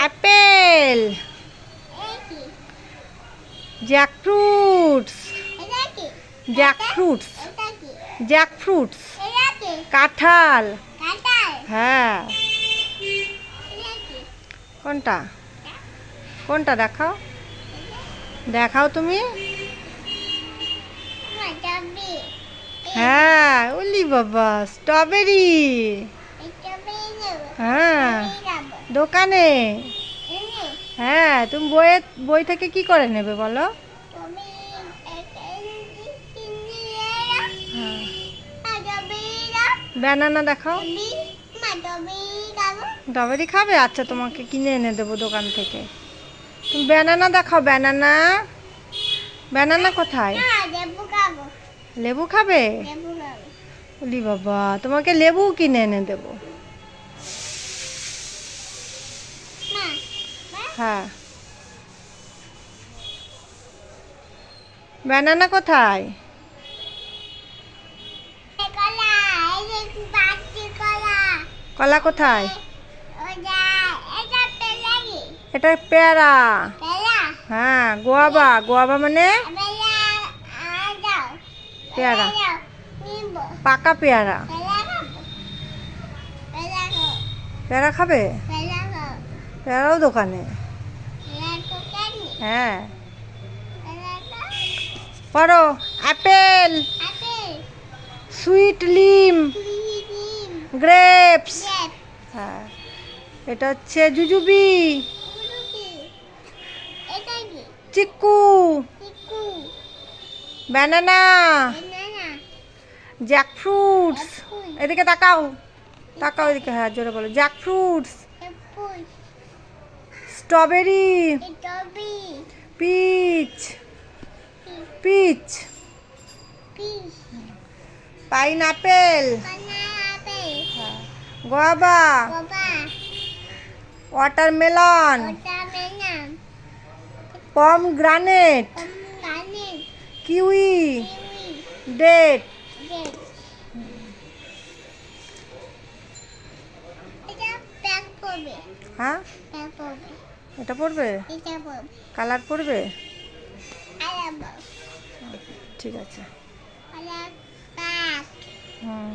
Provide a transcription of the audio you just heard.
Apple জ্যাকফ্রুটস জ্যাকফ্রুটস জ্যাকফ্রুটস কাঁঠাল হ্যাঁ। কোনটা? কোনটা দেখাও? দেখাও তুমি। হ্যাঁ ওলি বাবা স্ট্রবেরি হ্যাঁ। দোকানে? হ্যাঁ। তুমি বইয়ে বই থেকে কি করে নেবে বলো? হ্যাঁ। ব্যানানা দেখাও। স্ট্রবেরি খাবে? আচ্ছা তোমাকে কিনে এনে দেবো দোকান থেকে। তুমি ব্যানানা দেখাও ব্যানানা। ব্যানানা কোথায়? হ্যাঁ লেবু খাবে। বাবা তোমাকে লেবু কিনে এনে দেবো। হ্যাঁ ব্যানানা কোথায়? কলা কোথায়? এটা পেয়ারা। হ্যাঁ গোয়াবা। গোয়াবা মানে? পেয়ারা। পাকা পেয়ারা। পেয়ারা খাবে? পেয়ারাও দোকানে। হ্যাঁ। পড়ো অ্যাপেল সুইট লিম, গ্রেপস। হ্যাঁ এটা হচ্ছে জুজুবি। চিকু ব্যানানা। জ্যাকফ্রুটস। এদিকে তাকাও। তাকাও এদিকে হ্যাঁ জোরে বলো। Jackfruits. Strawberry. Peach. Peach. Pineapple. Apple guava watermelon. Pomegranate. Kiwi. Date. হ্যাঁ? এটা পড়বে কালার পড়বে ঠিক আছে। হুম।